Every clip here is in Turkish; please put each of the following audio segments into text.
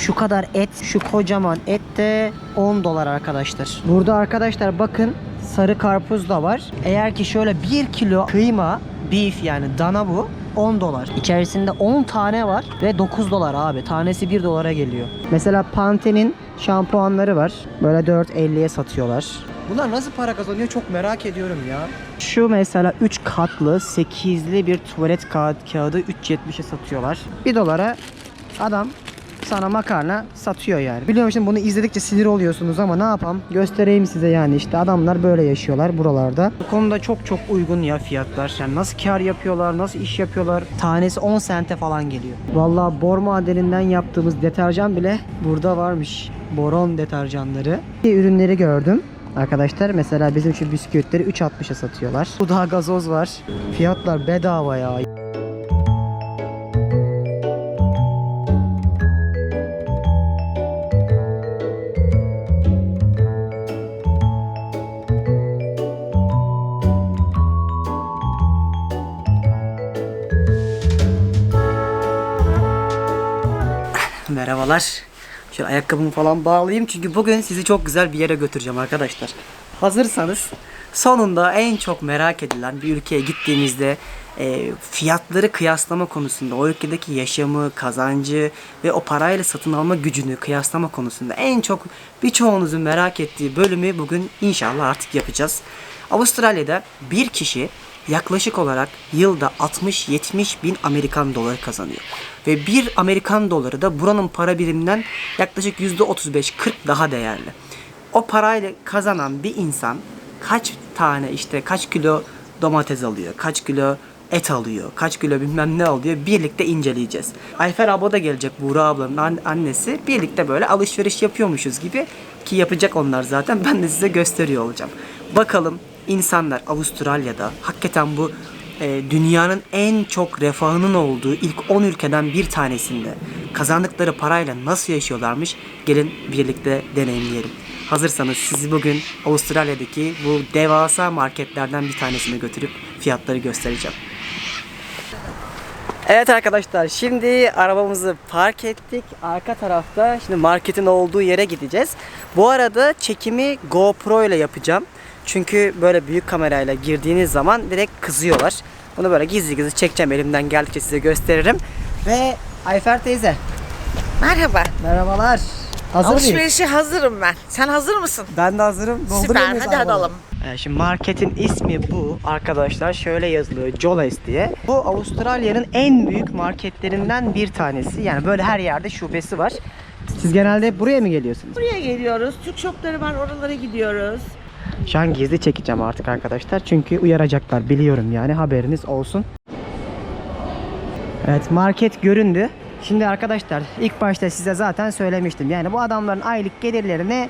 Şu kadar et, şu kocaman et de 10 dolar arkadaşlar. Burada arkadaşlar bakın sarı karpuz da var. Eğer ki şöyle 1 kilo kıyma, beef yani dana bu 10 dolar. İçerisinde 10 tane var ve 9 dolar abi. Tanesi 1 dolara geliyor. Mesela Pantene'in şampuanları var. Böyle 4.50'ye satıyorlar. Bunlar nasıl para kazanıyor çok merak ediyorum ya. Şu mesela 3 katlı 8'li bir tuvalet kağıdı 3.70'e satıyorlar. 1 dolara adam sana makarna satıyor yani. Biliyorum şimdi bunu izledikçe sinir oluyorsunuz ama ne yapam? Göstereyim size yani işte adamlar böyle yaşıyorlar buralarda. Bu konuda çok çok uygun ya fiyatlar. Yani nasıl kar yapıyorlar, nasıl iş yapıyorlar? Tanesi 10 sente falan geliyor. Vallahi bor madeninden yaptığımız deterjan bile burada varmış. Boron deterjanları. Ürünleri gördüm. Arkadaşlar mesela bizim şu bisküvitleri 3.60'a satıyorlar. Bu daha gazoz var. Fiyatlar bedava ya. Merhabalar. Şöyle ayakkabımı falan bağlayayım çünkü bugün sizi çok güzel bir yere götüreceğim arkadaşlar. Hazırsanız sonunda en çok merak edilen bir ülkeye gittiğimizde e, fiyatları kıyaslama konusunda o ülkedeki yaşamı, kazancı ve o parayla satın alma gücünü kıyaslama konusunda en çok birçoğunuzun merak ettiği bölümü bugün inşallah artık yapacağız. Avustralya'da bir kişi yaklaşık olarak yılda 60-70 bin Amerikan doları kazanıyor. Ve bir Amerikan doları da buranın para biriminden yaklaşık %35-40 daha değerli. O parayla kazanan bir insan kaç tane işte kaç kilo domates alıyor, kaç kilo et alıyor, kaç kilo bilmem ne alıyor birlikte inceleyeceğiz. Ayfer abla da gelecek Buğra ablanın an- annesi. Birlikte böyle alışveriş yapıyormuşuz gibi ki yapacak onlar zaten ben de size gösteriyor olacağım. Bakalım insanlar Avustralya'da hakikaten bu e, dünyanın en çok refahının olduğu ilk 10 ülkeden bir tanesinde kazandıkları parayla nasıl yaşıyorlarmış gelin birlikte deneyimleyelim. Hazırsanız sizi bugün Avustralya'daki bu devasa marketlerden bir tanesine götürüp fiyatları göstereceğim. Evet arkadaşlar şimdi arabamızı park ettik. Arka tarafta şimdi marketin olduğu yere gideceğiz. Bu arada çekimi GoPro ile yapacağım. Çünkü böyle büyük kamerayla girdiğiniz zaman direkt kızıyorlar. Bunu böyle gizli gizli çekeceğim elimden geldikçe size gösteririm. Ve Ayfer teyze Merhaba. merhabalar. Hazır? Alışverişe hazırım ben. Sen hazır mısın? Ben de hazırım. Dolduruyor Süper. Hadi arabayı? alalım. Ee, Şimdi marketin ismi bu arkadaşlar şöyle yazılıyor Joles diye. Bu Avustralya'nın en büyük marketlerinden bir tanesi. Yani böyle her yerde şubesi var. Siz genelde buraya mı geliyorsunuz? Buraya geliyoruz. Türk shopları var. Oralara gidiyoruz. Şu an gizli çekeceğim artık arkadaşlar. Çünkü uyaracaklar biliyorum yani haberiniz olsun. Evet market göründü. Şimdi arkadaşlar ilk başta size zaten söylemiştim. Yani bu adamların aylık gelirlerini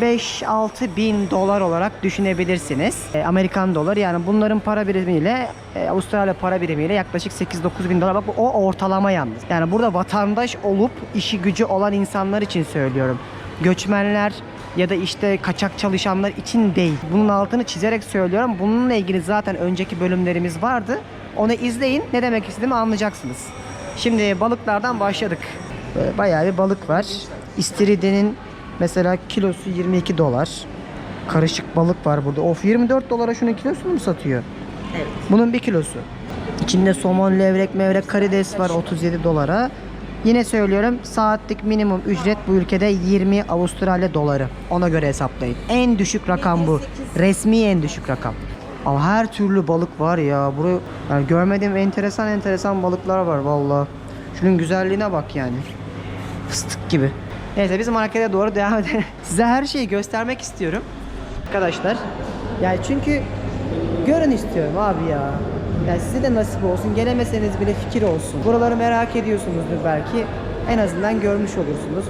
5-6 bin dolar olarak düşünebilirsiniz. E, Amerikan doları yani bunların para birimiyle e, Avustralya para birimiyle yaklaşık 8-9 bin dolar. Bak bu o ortalama yalnız. Yani burada vatandaş olup işi gücü olan insanlar için söylüyorum. Göçmenler ya da işte kaçak çalışanlar için değil. Bunun altını çizerek söylüyorum. Bununla ilgili zaten önceki bölümlerimiz vardı. Onu izleyin. Ne demek istediğimi anlayacaksınız. Şimdi balıklardan başladık. Böyle bayağı bir balık var. İstiridye'nin mesela kilosu 22 dolar. Karışık balık var burada. Of 24 dolara şunun kilosunu mu satıyor? Evet. Bunun bir kilosu. İçinde somon, levrek, mevrek, karides var 37 dolara. Yine söylüyorum saatlik minimum ücret bu ülkede 20 Avustralya doları. Ona göre hesaplayın. En düşük rakam bu. Resmi en düşük rakam. Ama her türlü balık var ya. Buraya yani görmediğim enteresan enteresan balıklar var valla. Şunun güzelliğine bak yani. Fıstık gibi. Neyse biz markete doğru devam edelim. Size her şeyi göstermek istiyorum. Arkadaşlar. Yani çünkü görün istiyorum abi ya. Yani size de nasip olsun. Gelemeseniz bile fikir olsun. Buraları merak ediyorsunuzdur belki. En azından görmüş olursunuz.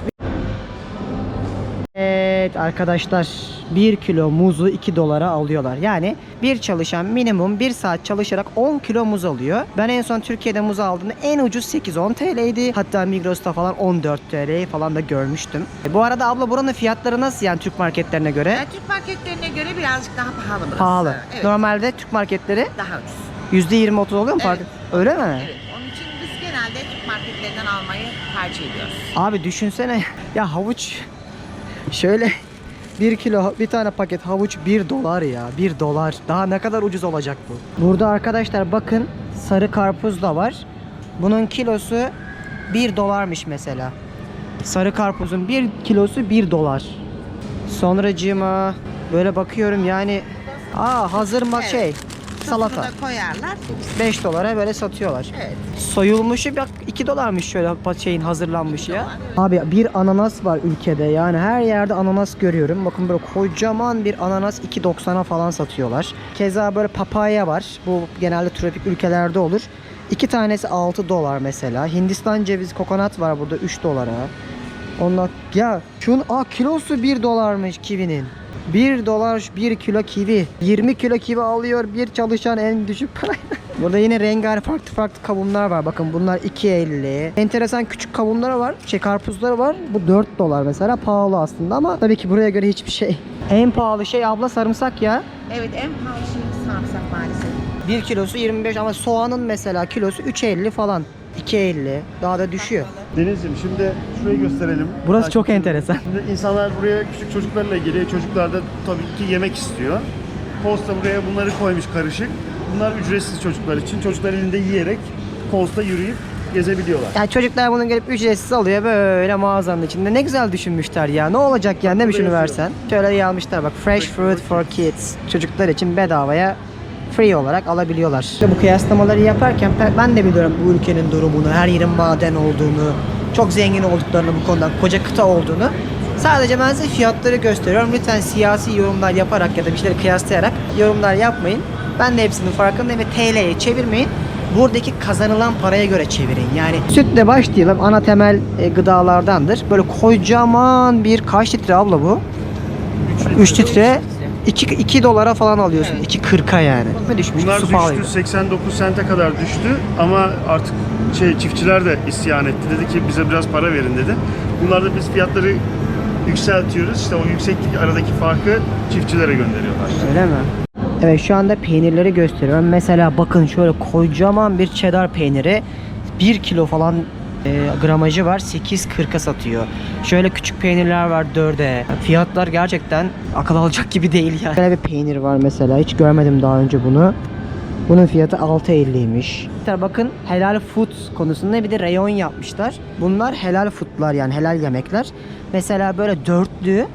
Evet arkadaşlar 1 kilo muzu 2 dolara alıyorlar. Yani bir çalışan minimum 1 saat çalışarak 10 kilo muz alıyor. Ben en son Türkiye'de muz aldığımda en ucuz 8-10 TL'ydi. Hatta Migros'ta falan 14 TL falan da görmüştüm. E, bu arada abla buranın fiyatları nasıl yani Türk marketlerine göre? Yani Türk marketlerine göre birazcık daha pahalı burası. Pahalı. Evet. Normalde Türk marketleri Daha ucuz. %20-30 oluyor mu? Evet. fark? Öyle mi? Evet. Onun için biz genelde Türk marketlerinden almayı tercih ediyoruz. Abi düşünsene ya havuç şöyle bir kilo bir tane paket havuç 1 dolar ya 1 dolar daha ne kadar ucuz olacak bu. Burada arkadaşlar bakın sarı karpuz da var. Bunun kilosu 1 dolarmış mesela. Sarı karpuzun 1 kilosu 1 dolar. Sonracığıma böyle bakıyorum yani aa hazır ma Evet. şey salata da koyarlar. 5 dolara böyle satıyorlar. Evet. Soyulmuşu bak 2 dolarmış şöyle şeyin hazırlanmış ya. Abi bir ananas var ülkede yani her yerde ananas görüyorum. Bakın böyle kocaman bir ananas 2.90'a falan satıyorlar. Keza böyle papaya var. Bu genelde tropik ülkelerde olur. İki tanesi 6 dolar mesela. Hindistan cevizi kokonat var burada 3 dolara. Ondan ya şunun aa kilosu 1 dolarmış kivinin. 1 dolar 1 kilo kivi. 20 kilo kivi alıyor bir çalışan en düşük parayla. Burada yine rengarenk farklı farklı kavunlar var. Bakın bunlar 2.50. Enteresan küçük kavunları var. Şey karpuzları var. Bu 4 dolar mesela. Pahalı aslında ama tabii ki buraya göre hiçbir şey. En pahalı şey abla sarımsak ya. Evet en pahalı şey sarımsak maalesef. 1 kilosu 25 ama soğanın mesela kilosu 3.50 falan. 2.50 daha da düşüyor. Denizciğim şimdi şurayı gösterelim. Burası çok enteresan. Şimdi insanlar buraya küçük çocuklarla geliyor. Çocuklar da tabii ki yemek istiyor. Posta buraya bunları koymuş karışık. Bunlar ücretsiz çocuklar için. Çocuklar elinde yiyerek Costa yürüyüp gezebiliyorlar. Yani çocuklar bunu gelip ücretsiz alıyor böyle mağazanın içinde. Ne güzel düşünmüşler ya. Ne olacak yani ne mi şunu yazıyor. versen. Şöyle yazmışlar bak Fresh Fruit for Kids. Çocuklar için bedavaya free olarak alabiliyorlar. Bu kıyaslamaları yaparken ben- de biliyorum bu ülkenin durumunu, her yerin maden olduğunu, çok zengin olduklarını bu konudan, koca kıta olduğunu. Sadece ben size fiyatları gösteriyorum. Lütfen siyasi yorumlar yaparak ya da bir şeyleri kıyaslayarak yorumlar yapmayın. Ben de hepsinin farkındayım ve TL'ye çevirmeyin. Buradaki kazanılan paraya göre çevirin. Yani sütle başlayalım. Ana temel e, gıdalardandır. Böyle kocaman bir kaç litre abla bu? 3 litre 2, 2 dolara falan alıyorsun. 2.40'a yani. Düşmüş? Bunlar Su pahalıydı. düştü 89 sente kadar düştü ama artık şey çiftçiler de isyan etti. Dedi ki bize biraz para verin dedi. Bunlar da biz fiyatları yükseltiyoruz. İşte o yükseklik aradaki farkı çiftçilere gönderiyorlar. Öyle mi? Evet şu anda peynirleri gösteriyorum. Mesela bakın şöyle kocaman bir cheddar peyniri 1 kilo falan e, gramajı var 8.40'a satıyor. Şöyle küçük peynirler var 4'e. Fiyatlar gerçekten akıl alacak gibi değil yani. Böyle bir peynir var mesela hiç görmedim daha önce bunu. Bunun fiyatı 6.50'ymiş. Bakın helal food konusunda bir de reyon yapmışlar. Bunlar helal foodlar yani helal yemekler. Mesela böyle dörtlü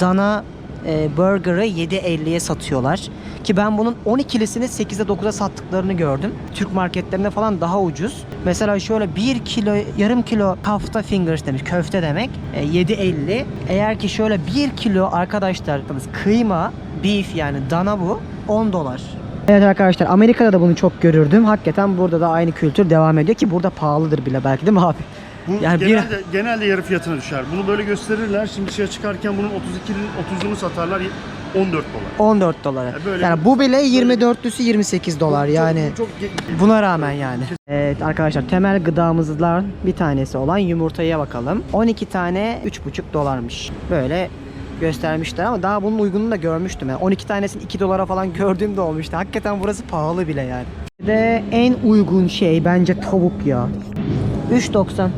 dana e, burger'ı 7.50'ye satıyorlar. Ki ben bunun 12'lisini 8'e 9'a sattıklarını gördüm. Türk marketlerinde falan daha ucuz. Mesela şöyle 1 kilo, yarım kilo kafta fingers demiş. Köfte demek. E, 7.50. Eğer ki şöyle 1 kilo arkadaşlar kıyma, beef yani dana bu 10 dolar. Evet arkadaşlar Amerika'da da bunu çok görürdüm. Hakikaten burada da aynı kültür devam ediyor ki burada pahalıdır bile belki değil mi abi? Bu Yani bir- genelde, genelde yarı fiyatına düşer. Bunu böyle gösterirler. Şimdi dışarı çıkarken bunun 32'nin 30'unu satarlar 14 dolar. 14 dolara. Ya böyle- yani bu bile 24'lüsü 28 dolar yani. Çok, çok Buna rağmen yani. Evet arkadaşlar temel gıdamızdan bir tanesi olan yumurtaya bakalım. 12 tane 3,5 dolarmış. Böyle göstermişler ama daha bunun uygununu da görmüştüm. Yani 12 tanesini 2 dolara falan gördüğüm de olmuştu. Hakikaten burası pahalı bile yani. De en uygun şey bence tavuk ya. 3.90.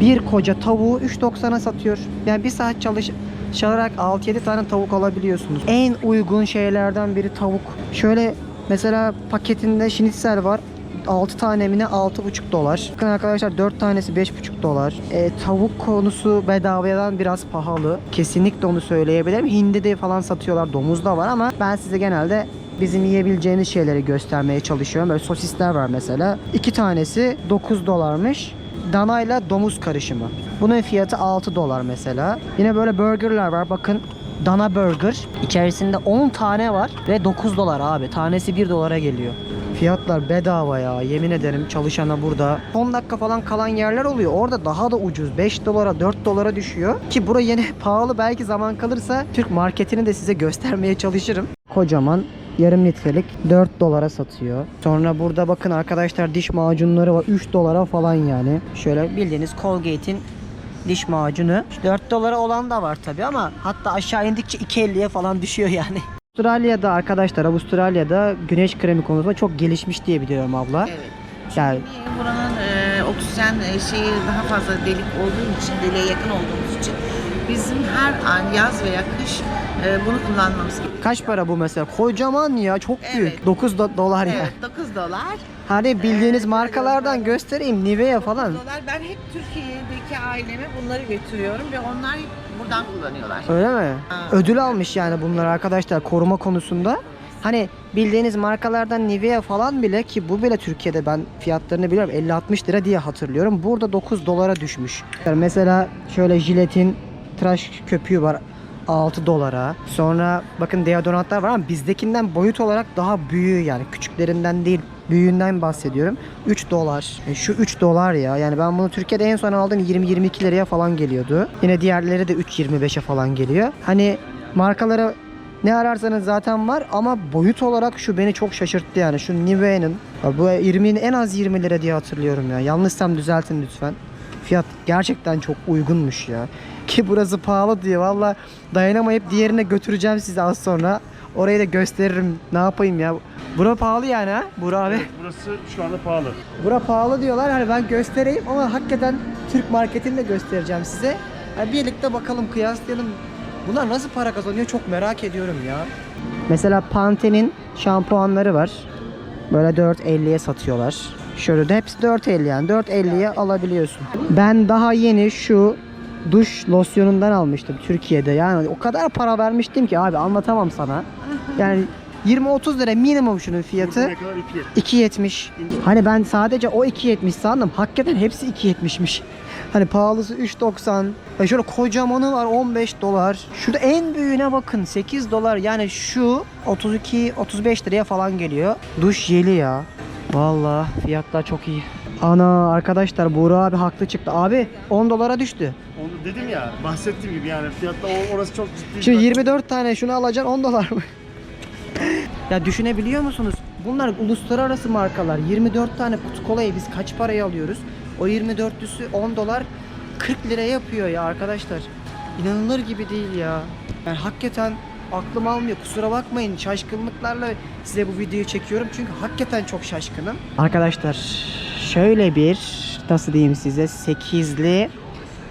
Bir koca tavuğu 3.90'a satıyor. Yani bir saat çalış çalışarak 6-7 tane tavuk alabiliyorsunuz. En uygun şeylerden biri tavuk. Şöyle mesela paketinde şinitsel var. 6 tane mi ne 6,5 dolar. Bakın arkadaşlar 4 tanesi 5,5 dolar. E, tavuk konusu bedavadan biraz pahalı. Kesinlikle onu söyleyebilirim. Hindi'de falan satıyorlar. Domuz da var ama ben size genelde bizim yiyebileceğiniz şeyleri göstermeye çalışıyorum. Böyle sosisler var mesela. 2 tanesi 9 dolarmış. Danayla domuz karışımı. Bunun fiyatı 6 dolar mesela. Yine böyle burgerlar var. Bakın dana burger. İçerisinde 10 tane var ve 9 dolar abi. Tanesi 1 dolara geliyor. Fiyatlar bedava ya. Yemin ederim çalışana burada. 10 dakika falan kalan yerler oluyor. Orada daha da ucuz. 5 dolara 4 dolara düşüyor. Ki bura yine pahalı. Belki zaman kalırsa Türk marketini de size göstermeye çalışırım. Kocaman yarım litrelik 4 dolara satıyor. Sonra burada bakın arkadaşlar diş macunları var 3 dolara falan yani. Şöyle bildiğiniz Colgate'in diş macunu. 4 dolara olan da var tabi ama hatta aşağı indikçe 2.50'ye falan düşüyor yani. Avustralya'da arkadaşlar Avustralya'da güneş kremi konusunda çok gelişmiş diye biliyorum abla. Evet. Yani? Buranın e, oksijen e, şeyi daha fazla delik olduğu için, deliğe yakın olduğumuz için bizim her an yaz veya kış e, bunu kullanmamız gerekiyor. Kaç para bu mesela? Kocaman ya çok büyük. Evet. 9 do- dolar ya. Evet, 9 dolar. Hani bildiğiniz Evet, markalardan göstereyim. Nivea falan. dolar. Ben hep Türkiye'deki aileme bunları götürüyorum ve onlar hep buradan kullanıyorlar. Öyle mi? Ha. Ödül almış yani bunlar arkadaşlar koruma konusunda. Hani bildiğiniz markalardan Nivea falan bile ki bu bile Türkiye'de ben fiyatlarını biliyorum 50-60 lira diye hatırlıyorum. Burada 9 dolara düşmüş. Mesela şöyle jiletin tıraş köpüğü var 6 dolara. Sonra bakın deodorantlar var ama bizdekinden boyut olarak daha büyüğü yani küçüklerinden değil büyüğünden bahsediyorum. 3 dolar. E, Şu 3 dolar ya. Yani ben bunu Türkiye'de en son aldım 20-22 liraya falan geliyordu. Yine diğerleri de 3.25'e falan geliyor. Hani markalara ne ararsanız zaten var ama boyut olarak şu beni çok şaşırttı yani. Şu Nivea'nın bu 20'nin en az 20 lira diye hatırlıyorum ya. Yanlışsam düzeltin lütfen. Fiyat gerçekten çok uygunmuş ya. Ki burası pahalı diye valla dayanamayıp diğerine götüreceğim sizi az sonra. Orayı da gösteririm. Ne yapayım ya. Bura pahalı yani ha. Bura abi. Evet, burası şu anda pahalı. Bura pahalı diyorlar. Hani ben göstereyim ama hakikaten Türk marketini de göstereceğim size. Yani birlikte bakalım kıyaslayalım. Bunlar nasıl para kazanıyor çok merak ediyorum ya. Mesela Pantene'in şampuanları var. Böyle 4.50'ye satıyorlar. Şöyle de hepsi 4.50 yani 4.50'ye alabiliyorsun. Ben daha yeni şu duş losyonundan almıştım Türkiye'de. Yani o kadar para vermiştim ki abi anlatamam sana. Yani 20-30 lira minimum şunun fiyatı. Burada ne kadar? 2. 2.70. Hani ben sadece o 2.70 sandım. Hakikaten hepsi 2.70'miş. Hani pahalısı 3.90. Ya şöyle kocamanı var 15 dolar. Şurada en büyüğüne bakın 8 dolar. Yani şu 32 35 liraya falan geliyor. Duş jeli ya. Vallahi fiyatlar çok iyi. Ana arkadaşlar Buğra abi haklı çıktı. Abi 10 dolara düştü. Dedim ya, bahsettiğim gibi yani fiyatta o- orası çok ciddi. Şimdi bir- 24 tane şunu alacaksın 10 dolar mı? ya düşünebiliyor musunuz? Bunlar uluslararası markalar. 24 tane kutu kolayı biz kaç paraya alıyoruz? O 24'lüsü 10 dolar 40 lira yapıyor ya arkadaşlar. İnanılır gibi değil ya. Yani hakikaten aklım almıyor. Kusura bakmayın. Şaşkınlıklarla size bu videoyu çekiyorum. Çünkü hakikaten çok şaşkınım. Arkadaşlar şöyle bir nasıl diyeyim size 8'li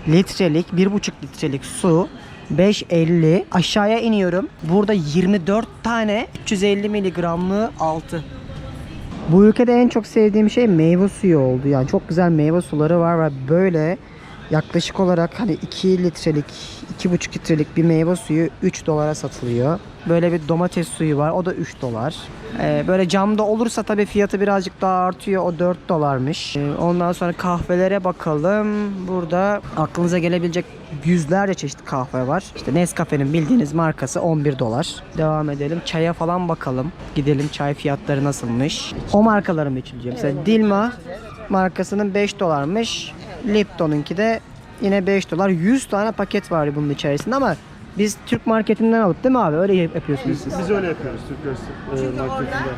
litrelik 1,5 litrelik su 5.50 aşağıya iniyorum. Burada 24 tane 350 miligramlı altı. Bu ülkede en çok sevdiğim şey meyve suyu oldu. Yani çok güzel meyve suları var ve böyle yaklaşık olarak hani 2 litrelik, 2,5 litrelik bir meyve suyu 3 dolara satılıyor. Böyle bir domates suyu var. O da 3 dolar. Ee, böyle camda olursa tabii fiyatı birazcık daha artıyor. O 4 dolarmış. Ee, ondan sonra kahvelere bakalım. Burada aklınıza gelebilecek yüzlerce çeşit kahve var. İşte Nescafe'nin bildiğiniz markası 11 dolar. Devam edelim. Çaya falan bakalım. Gidelim çay fiyatları nasılmış. O markaları mı içilecek? Mesela Dilma markasının 5 dolarmış. Lipton'unki de yine 5 dolar. 100 tane paket var bunun içerisinde ama biz Türk marketinden alıp değil mi abi? Öyle yapıyorsunuz siz. Biz öyle yapıyoruz Türk e, Çünkü orada marketinde.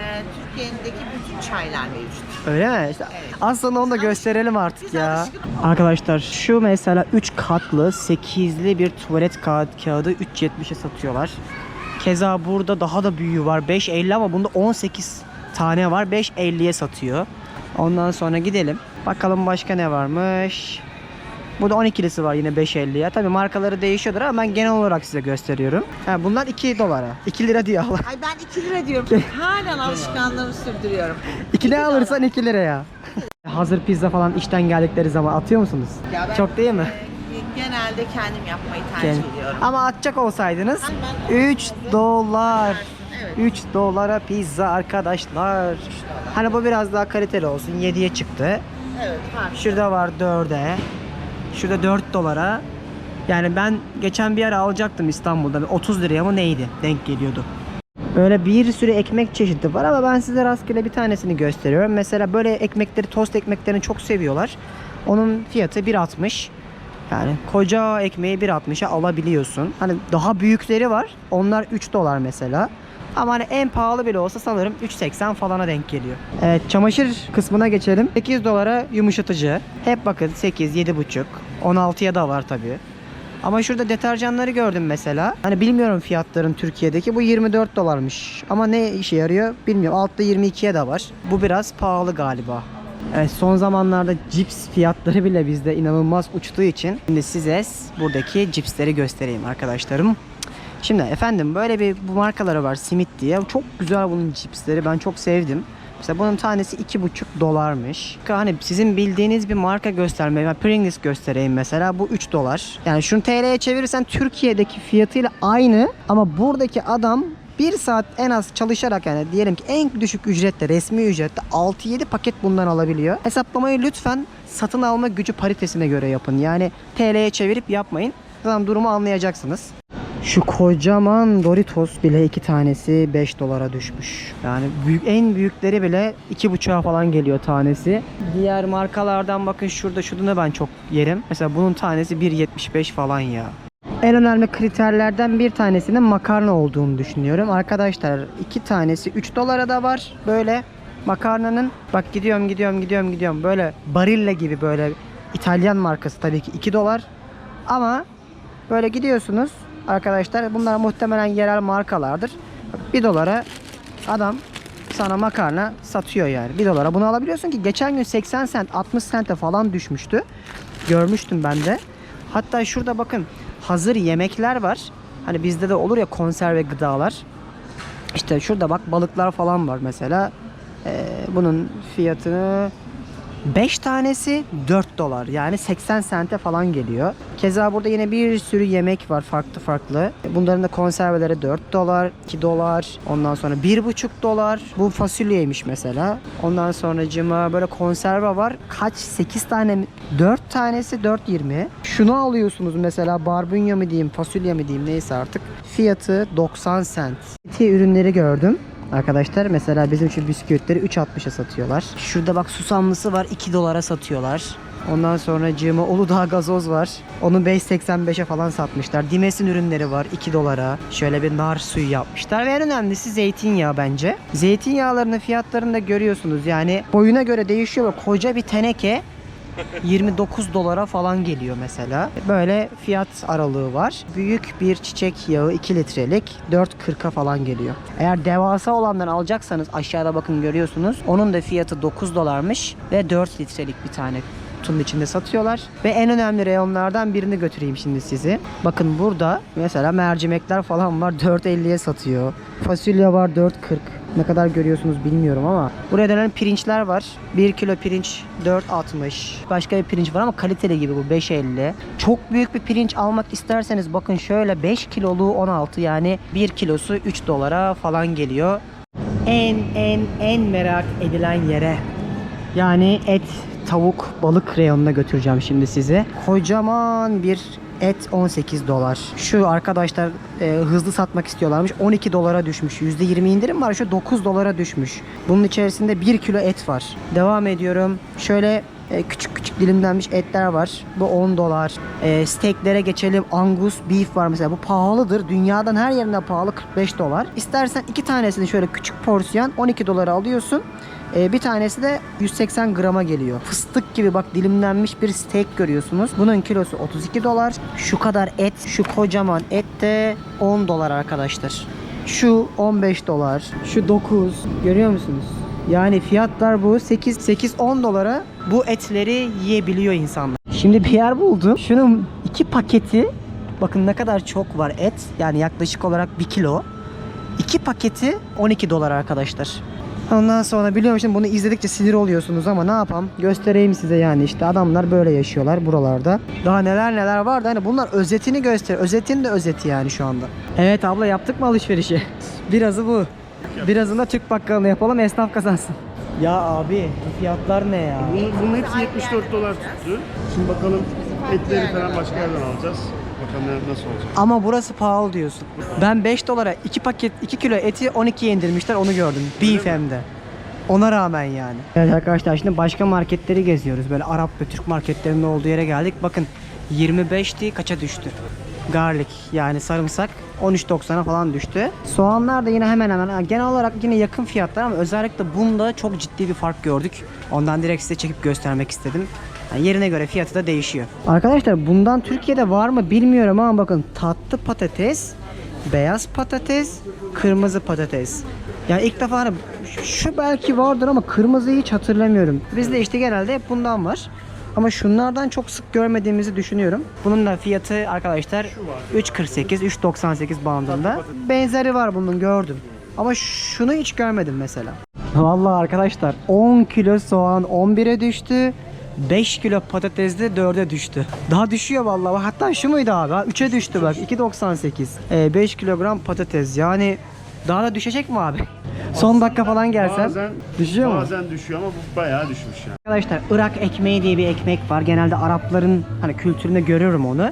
e, Türkiye'deki bütün çaylar mevcut. Öyle mi? İşte aslında onu da gösterelim artık ya. Arkadaşlar şu mesela 3 katlı 8'li bir tuvalet kağıt, kağıdı 3.70'e satıyorlar. Keza burada daha da büyüğü var 5.50 ama bunda 18 tane var 5.50'ye satıyor. Ondan sonra gidelim. Bakalım başka ne varmış. Burada 12'lisi var yine 5.50'ye. Tabii markaları değişiyordur ama ben genel olarak size gösteriyorum. Ha, bunlar 2 dolara. 2 lira diyor Allah. Ay ben 2 lira diyorum. Halen alışkanlığımı sürdürüyorum. 2 ne alırsan 2 liraya. Hazır pizza falan işten geldikleri zaman atıyor musunuz? Ben, Çok değil mi? e, genelde kendim yapmayı tercih Gel. ediyorum. Ama atacak olsaydınız Ben- 3 dolar. Evet. 3 dolara pizza arkadaşlar. Hani bu biraz daha kaliteli olsun. 7'ye çıktı. Evet var. Şurada var 4'e. Şurada 4 dolara. Yani ben geçen bir ara alacaktım İstanbul'da. 30 liraya mı neydi? Denk geliyordu. Böyle bir sürü ekmek çeşidi var ama ben size rastgele bir tanesini gösteriyorum. Mesela böyle ekmekleri, tost ekmeklerini çok seviyorlar. Onun fiyatı 1.60. Yani koca ekmeği 1.60'a alabiliyorsun. Hani daha büyükleri var. Onlar 3 dolar mesela. Ama hani en pahalı bile olsa sanırım 3.80 falana denk geliyor. Evet çamaşır kısmına geçelim. 8 dolara yumuşatıcı. Hep bakın 8, 7.5. 16'ya da var tabii. Ama şurada deterjanları gördüm mesela. Hani bilmiyorum fiyatların Türkiye'deki. Bu 24 dolarmış. Ama ne işe yarıyor bilmiyorum. Altta 22'ye de var. Bu biraz pahalı galiba. Evet, son zamanlarda cips fiyatları bile bizde inanılmaz uçtuğu için şimdi size buradaki cipsleri göstereyim arkadaşlarım. Şimdi efendim böyle bir bu markaları var simit diye. Çok güzel bunun cipsleri. Ben çok sevdim. Mesela bunun tanesi 2,5 dolarmış. Hani sizin bildiğiniz bir marka gösterme. Ben Pringles göstereyim mesela. Bu 3 dolar. Yani şunu TL'ye çevirirsen Türkiye'deki fiyatıyla aynı. Ama buradaki adam bir saat en az çalışarak yani diyelim ki en düşük ücretle resmi ücretle 6-7 paket bundan alabiliyor. Hesaplamayı lütfen satın alma gücü paritesine göre yapın. Yani TL'ye çevirip yapmayın. Zaten durumu anlayacaksınız. Şu kocaman Doritos bile iki tanesi 5 dolara düşmüş. Yani büyük en büyükleri bile 2,5'a falan geliyor tanesi. Diğer markalardan bakın şurada şunu ben çok yerim. Mesela bunun tanesi 1.75 falan ya. En önemli kriterlerden bir tanesinin makarna olduğunu düşünüyorum. Arkadaşlar iki tanesi 3 dolara da var. Böyle makarnanın bak gidiyorum gidiyorum gidiyorum gidiyorum böyle Barilla gibi böyle İtalyan markası tabii ki 2 dolar. Ama böyle gidiyorsunuz arkadaşlar bunlar muhtemelen yerel markalardır. 1 dolara adam sana makarna satıyor yani. 1 dolara bunu alabiliyorsun ki geçen gün 80 sent 60 sente falan düşmüştü. Görmüştüm ben de. Hatta şurada bakın hazır yemekler var. Hani bizde de olur ya konserve gıdalar. İşte şurada bak balıklar falan var mesela. Ee, bunun fiyatını 5 tanesi 4 dolar yani 80 sente falan geliyor. Keza burada yine bir sürü yemek var farklı farklı. Bunların da konserveleri 4 dolar, 2 dolar, ondan sonra 1,5 dolar. Bu fasulyeymiş mesela. Ondan sonra cıma böyle konserve var. Kaç? 8 tane mi? 4 tanesi 4.20. Şunu alıyorsunuz mesela barbunya mı diyeyim, fasulye mi diyeyim neyse artık. Fiyatı 90 sent. Eti ürünleri gördüm. Arkadaşlar mesela bizim şu bisküvitleri 3.60'a satıyorlar. Şurada bak susamlısı var 2 dolara satıyorlar. Ondan sonra cığıma Uludağ gazoz var. Onu 5.85'e falan satmışlar. Dimes'in ürünleri var 2 dolara. Şöyle bir nar suyu yapmışlar. Ve en önemlisi zeytinyağı bence. Zeytinyağlarının fiyatlarını da görüyorsunuz. Yani boyuna göre değişiyor. Koca bir teneke 29 dolara falan geliyor mesela. Böyle fiyat aralığı var. Büyük bir çiçek yağı 2 litrelik 4.40'a falan geliyor. Eğer devasa olandan alacaksanız aşağıda bakın görüyorsunuz. Onun da fiyatı 9 dolarmış ve 4 litrelik bir tane kutunun içinde satıyorlar. Ve en önemli reyonlardan birini götüreyim şimdi sizi. Bakın burada mesela mercimekler falan var 4.50'ye satıyor. Fasulye var 4.40. Ne kadar görüyorsunuz bilmiyorum ama. Buraya dönen pirinçler var. 1 kilo pirinç 4.60. Başka bir pirinç var ama kaliteli gibi bu 5.50. Çok büyük bir pirinç almak isterseniz bakın şöyle 5 kiloluğu 16 yani 1 kilosu 3 dolara falan geliyor. En en en merak edilen yere yani et, tavuk, balık reyonuna götüreceğim şimdi sizi. Kocaman bir et 18 dolar. Şu arkadaşlar e, hızlı satmak istiyorlarmış. 12 dolara düşmüş. %20 indirim var. Şu 9 dolara düşmüş. Bunun içerisinde 1 kilo et var. Devam ediyorum. Şöyle e, küçük küçük dilimlenmiş etler var. Bu 10 dolar. E, steaklere geçelim. Angus beef var mesela. Bu pahalıdır. Dünyadan her yerinde pahalı 45 dolar. İstersen iki tanesini şöyle küçük porsiyon 12 dolara alıyorsun. Ee, bir tanesi de 180 grama geliyor. Fıstık gibi bak dilimlenmiş bir steak görüyorsunuz. Bunun kilosu 32 dolar. Şu kadar et, şu kocaman et de 10 dolar arkadaşlar. Şu 15 dolar, şu 9. Görüyor musunuz? Yani fiyatlar bu 8 8 10 dolara bu etleri yiyebiliyor insanlar. Şimdi bir yer buldum. Şunun iki paketi bakın ne kadar çok var et. Yani yaklaşık olarak 1 kilo. İki paketi 12 dolar arkadaşlar. Ondan sonra biliyorum şimdi bunu izledikçe sinir oluyorsunuz ama ne yapam? Göstereyim size yani işte adamlar böyle yaşıyorlar buralarda. Daha neler neler vardı hani bunlar özetini göster. Özetin de özeti yani şu anda. Evet abla yaptık mı alışverişi? Birazı bu. Birazını da Türk bakkalına yapalım esnaf kazansın. Ya abi bu fiyatlar ne ya? Bunun, bunun hepsi 74 dolar tuttu. Şimdi bakalım etleri falan başka yerden alacağız. Bakalım nasıl olacak. Ama burası pahalı diyorsun. Ben 5 dolara 2 paket 2 kilo eti 12'ye indirmişler onu gördüm. Beef hem de. Ona rağmen yani. Evet arkadaşlar şimdi başka marketleri geziyoruz. Böyle Arap ve Türk marketlerinin olduğu yere geldik. Bakın 25'ti kaça düştü? Garlic yani sarımsak 13.90'a falan düştü. Soğanlar da yine hemen hemen genel olarak yine yakın fiyatlar ama özellikle bunda çok ciddi bir fark gördük. Ondan direkt size çekip göstermek istedim. Yani yerine göre fiyatı da değişiyor. Arkadaşlar bundan Türkiye'de var mı bilmiyorum ama bakın tatlı patates, beyaz patates, kırmızı patates. Yani ilk defa hani şu belki vardır ama kırmızıyı hiç hatırlamıyorum. Bizde işte genelde hep bundan var. Ama şunlardan çok sık görmediğimizi düşünüyorum. Bunun da fiyatı arkadaşlar 3.48, 3.98 bandında. Benzeri var bunun gördüm. Ama şunu hiç görmedim mesela. Vallahi arkadaşlar 10 kilo soğan 11'e düştü. 5 kilo patates de 4'e düştü. Daha düşüyor vallahi. Hatta şu muydu abi? 3'e düştü bak. 2.98. Ee, 5 kilogram patates. Yani daha da düşecek mi abi? Son dakika falan gelsem Bazen düşüyor mu? Bazen düşüyor ama bu bayağı düşmüş yani. Arkadaşlar Irak ekmeği diye bir ekmek var. Genelde Arapların hani kültüründe görüyorum onu.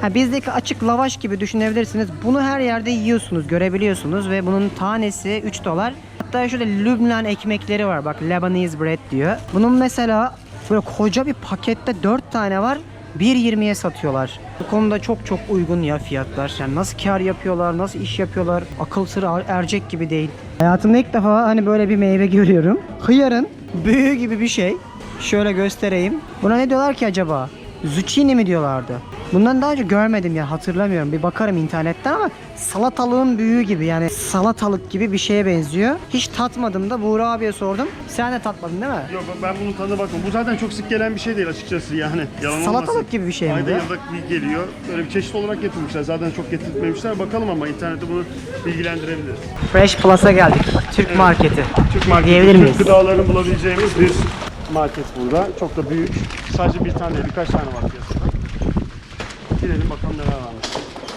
Ha, bizdeki açık lavaş gibi düşünebilirsiniz. Bunu her yerde yiyorsunuz, görebiliyorsunuz ve bunun tanesi 3 dolar. Hatta şurada Lübnan ekmekleri var. Bak Lebanese bread diyor. Bunun mesela böyle koca bir pakette 4 tane var. 1.20'ye satıyorlar. Bu konuda çok çok uygun ya fiyatlar. Yani nasıl kar yapıyorlar, nasıl iş yapıyorlar. Akıl sır er- ercek gibi değil. Hayatımda ilk defa hani böyle bir meyve görüyorum. Hıyarın büyüğü gibi bir şey. Şöyle göstereyim. Buna ne diyorlar ki acaba? Zucchini mi diyorlardı? Bundan daha önce görmedim ya hatırlamıyorum. Bir bakarım internetten ama salatalığın büyüğü gibi yani salatalık gibi bir şeye benziyor. Hiç tatmadım da Buğra abiye sordum. Sen de tatmadın değil mi? Yok ben bunun tadına bakmam. Bu zaten çok sık gelen bir şey değil açıkçası yani. Yalan Salatalık olmasın. gibi bir şey mi Ayda bu? yılda bir geliyor. Böyle bir çeşit olarak getirmişler. Zaten çok getirtmemişler. Bakalım ama internette bunu bilgilendirebilir. Fresh Plus'a geldik. Türk marketi. Türk marketi, Diyebilir Türk miyiz? gıdaların bulabileceğimiz bir market burada. Çok da büyük. Sadece bir tane değil, birkaç tane var piyasada. Gidelim bakalım neler varmış.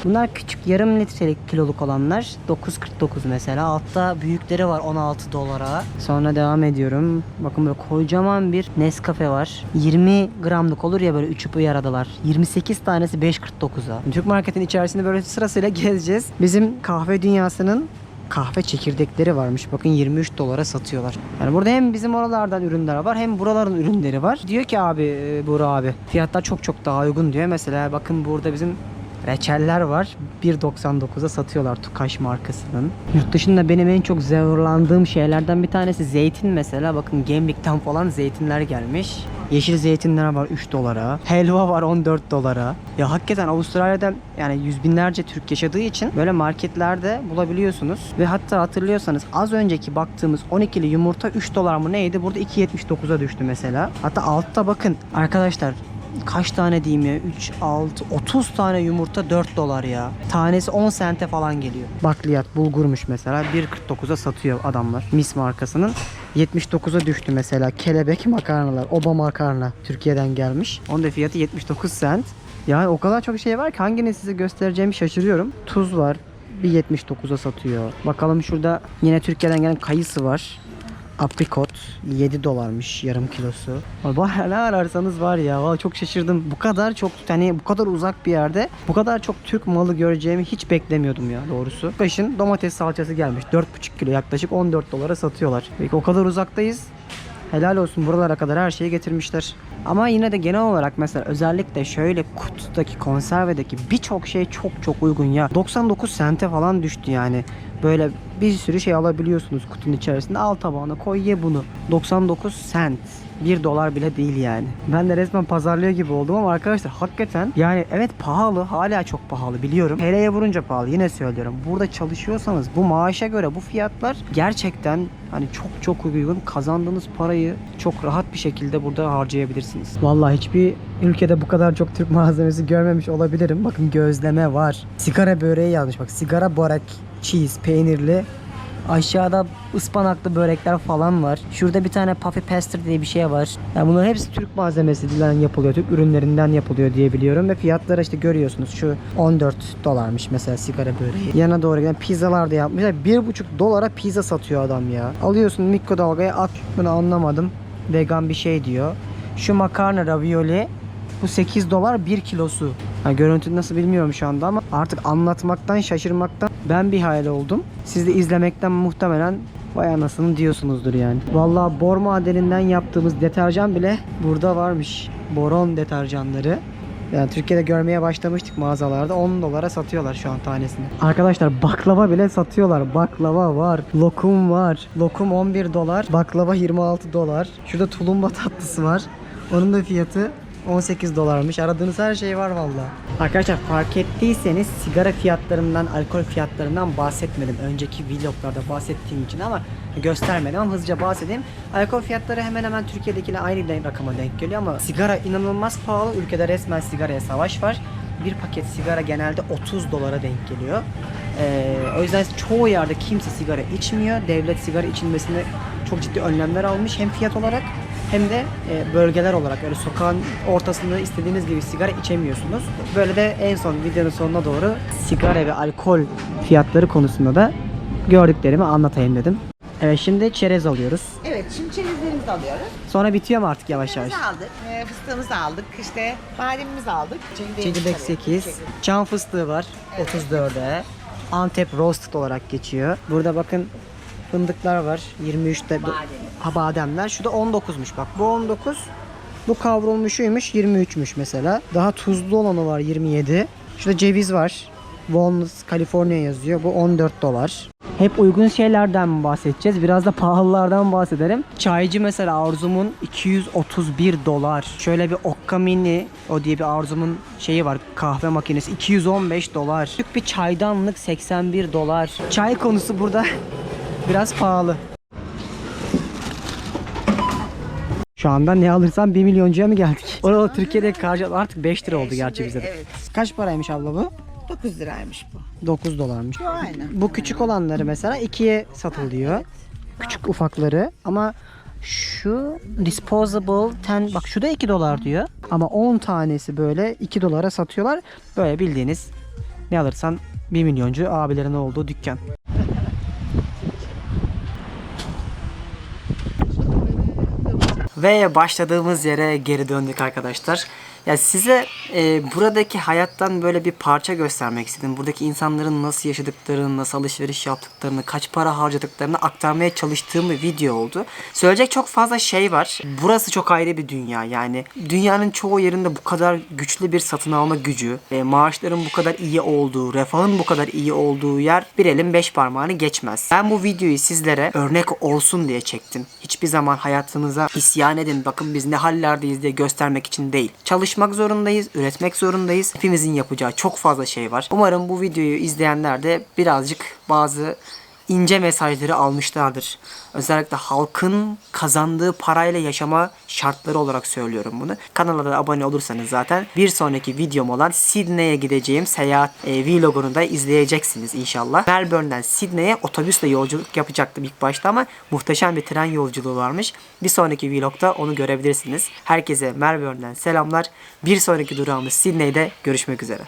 Bunlar küçük yarım litrelik kiloluk olanlar 9.49 mesela. Altta büyükleri var 16 dolara. Sonra devam ediyorum. Bakın böyle kocaman bir Nescafe var. 20 gramlık olur ya böyle üçü bir aradalar. 28 tanesi 5.49'a. Türk marketin içerisinde böyle sırasıyla gezeceğiz. Bizim kahve dünyasının kahve çekirdekleri varmış. Bakın 23 dolara satıyorlar. Yani burada hem bizim oralardan ürünler var hem buraların ürünleri var. Diyor ki abi e, Buğra abi fiyatlar çok çok daha uygun diyor. Mesela bakın burada bizim reçeller var. 1.99'a satıyorlar Tukaş markasının. Yurt dışında benim en çok zorlandığım şeylerden bir tanesi zeytin mesela. Bakın Gemlik'ten falan zeytinler gelmiş. Yeşil zeytinler var 3 dolara. Helva var 14 dolara. Ya hakikaten Avustralya'da yani yüz binlerce Türk yaşadığı için böyle marketlerde bulabiliyorsunuz. Ve hatta hatırlıyorsanız az önceki baktığımız 12'li yumurta 3 dolar mı neydi? Burada 2.79'a düştü mesela. Hatta altta bakın arkadaşlar kaç tane diyeyim ya 3 6 30 tane yumurta 4 dolar ya. Tanesi 10 sente falan geliyor. Bakliyat bulgurmuş mesela 1.49'a satıyor adamlar. Mis markasının 79'a düştü mesela kelebek makarnalar. Oba makarna Türkiye'den gelmiş. Onun da fiyatı 79 sent. Yani o kadar çok şey var ki hangini size göstereceğimi şaşırıyorum. Tuz var. Bir 79'a satıyor. Bakalım şurada yine Türkiye'den gelen kayısı var. Aprikot 7 dolarmış yarım kilosu. Var ne ararsanız var ya. Vallahi çok şaşırdım. Bu kadar çok hani bu kadar uzak bir yerde bu kadar çok Türk malı göreceğimi hiç beklemiyordum ya doğrusu. Başın domates salçası gelmiş. 4,5 kilo yaklaşık 14 dolara satıyorlar. Peki o kadar uzaktayız. Helal olsun buralara kadar her şeyi getirmişler. Ama yine de genel olarak mesela özellikle şöyle kutudaki konservedeki birçok şey çok çok uygun ya. 99 sente falan düştü yani. Böyle bir sürü şey alabiliyorsunuz kutunun içerisinde. Al tabağına koy ye bunu. 99 sent. 1 dolar bile değil yani. Ben de resmen pazarlıyor gibi oldum ama arkadaşlar hakikaten yani evet pahalı hala çok pahalı biliyorum. TL'ye vurunca pahalı yine söylüyorum. Burada çalışıyorsanız bu maaşa göre bu fiyatlar gerçekten hani çok çok uygun. Kazandığınız parayı çok rahat bir şekilde burada harcayabilirsiniz. Vallahi hiçbir ülkede bu kadar çok Türk malzemesi görmemiş olabilirim. Bakın gözleme var. Sigara böreği yazmış bak. Sigara börek cheese peynirli Aşağıda ıspanaklı börekler falan var. Şurada bir tane puffy pastry diye bir şey var. Yani bunların hepsi Türk malzemesinden yapılıyor. Türk ürünlerinden yapılıyor diye biliyorum. Ve fiyatları işte görüyorsunuz. Şu 14 dolarmış mesela sigara böreği. Yana doğru giden pizzalar da yapmışlar. 1,5 dolara pizza satıyor adam ya. Alıyorsun mikrodalgaya at. Bunu anlamadım. Vegan bir şey diyor. Şu makarna ravioli bu 8 dolar 1 kilosu. Ha, görüntü nasıl bilmiyorum şu anda ama artık anlatmaktan şaşırmaktan ben bir hayal oldum. Siz de izlemekten muhtemelen vay anasını diyorsunuzdur yani. Vallahi bor madeninden yaptığımız deterjan bile burada varmış. Boron deterjanları. Yani Türkiye'de görmeye başlamıştık mağazalarda 10 dolara satıyorlar şu an tanesini. Arkadaşlar baklava bile satıyorlar. Baklava var, lokum var. Lokum 11 dolar, baklava 26 dolar. Şurada tulumba tatlısı var. Onun da fiyatı dolarmış. Aradığınız her şey var valla. Arkadaşlar fark ettiyseniz sigara fiyatlarından, alkol fiyatlarından bahsetmedim. Önceki vloglarda bahsettiğim için ama göstermedim ama hızlıca bahsedeyim. Alkol fiyatları hemen hemen Türkiye'dekiyle aynı rakama denk geliyor ama sigara inanılmaz pahalı. Ülkede resmen sigaraya savaş var. Bir paket sigara genelde 30 dolara denk geliyor. Ee, o yüzden çoğu yerde kimse sigara içmiyor. Devlet sigara içilmesine çok ciddi önlemler almış hem fiyat olarak hem de e, bölgeler olarak öyle sokağın ortasında istediğiniz gibi sigara içemiyorsunuz. Böyle de en son videonun sonuna doğru sigara ve alkol fiyatları konusunda da gördüklerimi anlatayım dedim. Evet şimdi çerez alıyoruz. Evet şimdi çerezlerimizi alıyoruz. Sonra bitiyor mu artık yavaş yavaş? Çerezimizi aldık. E, fıstığımızı aldık. İşte bademimizi aldık. Çekirdek tabii. 8, Çekirdek. çam fıstığı var 34'e. Antep roasted olarak geçiyor. Burada bakın fındıklar var 23'te. Bu- Badem. Ha bademler. Şu da 19'muş bak. Bu 19. Bu kavrulmuşuymuş 23'müş mesela. Daha tuzlu olanı var 27. Şurada ceviz var. Walnuts California yazıyor. Bu 14 dolar. Hep uygun şeylerden bahsedeceğiz? Biraz da pahalılardan bahsedelim. Çaycı mesela Arzum'un 231 dolar. Şöyle bir Okka Mini o diye bir Arzum'un şeyi var kahve makinesi 215 dolar. Küçük bir çaydanlık 81 dolar. Çay konusu burada biraz pahalı. Şu anda ne alırsan 1 milyoncuya mı geldik? Orada Türkiye'de karşı artık 5 lira oldu gerçi bizde de. Evet. Kaç paraymış abla bu? 9 liraymış bu. 9 dolarmış. Bu aynı. Bu küçük olanları mesela ikiye satılıyor. Küçük ufakları ama şu disposable ten bak şu da 2 dolar diyor. Ama 10 tanesi böyle 2 dolara satıyorlar. Böyle bildiğiniz ne alırsan 1 milyoncu abilerin olduğu dükkan. Ve başladığımız yere geri döndük arkadaşlar. Ya size e, buradaki hayattan böyle bir parça göstermek istedim. Buradaki insanların nasıl yaşadıklarını, nasıl alışveriş yaptıklarını, kaç para harcadıklarını aktarmaya çalıştığım bir video oldu. Söyleyecek çok fazla şey var. Burası çok ayrı bir dünya. Yani dünyanın çoğu yerinde bu kadar güçlü bir satın alma gücü, e, maaşların bu kadar iyi olduğu, refahın bu kadar iyi olduğu yer bir elin beş parmağını geçmez. Ben bu videoyu sizlere örnek olsun diye çektim. Hiçbir zaman hayatınıza isyan edin bakın biz ne hallerdeyiz diye göstermek için değil. Çalışmak zorundayız, üretmek zorundayız. Hepimizin yapacağı çok fazla şey var. Umarım bu videoyu izleyenler de birazcık bazı ince mesajları almışlardır. Özellikle halkın kazandığı parayla yaşama şartları olarak söylüyorum bunu. Kanala da abone olursanız zaten bir sonraki videom olan Sydney'e gideceğim seyahat e, vlogunu da izleyeceksiniz inşallah. Melbourne'den Sydney'e otobüsle yolculuk yapacaktım ilk başta ama muhteşem bir tren yolculuğu varmış. Bir sonraki vlogda onu görebilirsiniz. Herkese Melbourne'den selamlar. Bir sonraki durağımız Sydney'de görüşmek üzere.